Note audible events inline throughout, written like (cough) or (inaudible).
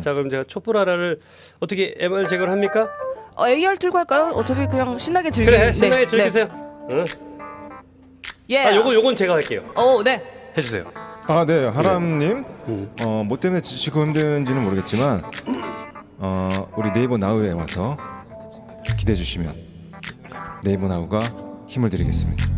자 그럼 제가 촛불 하나를 어떻게 MR 제거를 합니까? 어, AR 틀고 할까요? 어차피 그냥 신나게 즐기. 그래 신나게 네, 즐기세요. 응. 네. 예. 아 요거 요건 제가 할게요. 어, 네. 해주세요. 아, 네, 하람님. 어, 뭐 때문에 지치고 힘든지는 모르겠지만, 어, 우리 네이버 나우에 와서 기대해 주시면 네이버 나우가 힘을 드리겠습니다.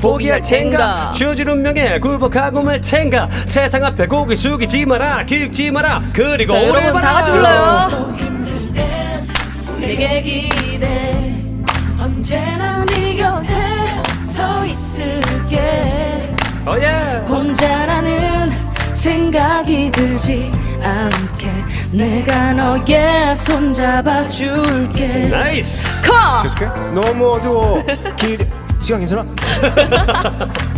포기할 텐가 주어진 운명에 굴복하고 말 텐가 세상 앞에 고개 숙이지 마라 기죽지 마라. 그리고 자, 오래 여러분 다. 같이 불러요. 내게 기대. 언제나 네 곁에 서 있을게. 어, 예. 혼자라는 생각이 들지 않게 내가 너의 손 잡아줄게 나이스 컴! 계속해? 너무 어두워 길 시간 괜찮아? (laughs)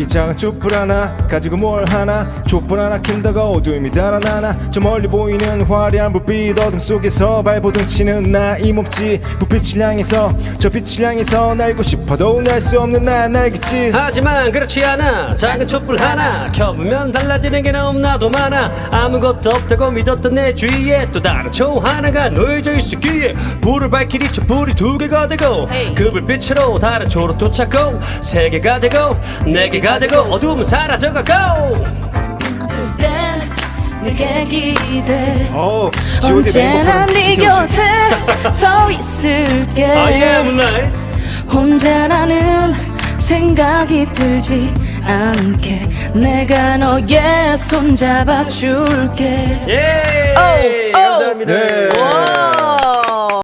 이 작은 촛불 하나 가지고 뭘 하나? 촛불 하나 킨다고 어둠이 달아나나? 저 멀리 보이는 화려한 불빛 어둠 속에서 발버둥 치는 나 이 몸짓. 불빛을 향해서 저 빛을 향해서 날고 싶어도 날 수 없는 나 날겠지 하지만 그렇지 않아. 작은 촛불 하나. 켜보면 달라지는 게 너무나도 많아. 아무것도 없다고 믿었던 내 주위에 또 다른 초 하나가 놓여져 있었기에 불을 밝히니 촛불이 두 개가 되고. 그 불빛으로 다른 초로 또 찾고 세 개가 되고 네 개가 되고 어둠은 사라져가고! 땐 내게 기대. 어 G.O.D 언제나 네 곁에 서 있을게. I am light 혼자라는 생각이 들지 않게 내가 너의 손 잡아줄게. 예 오, 오. 감사합니다. 네. 와.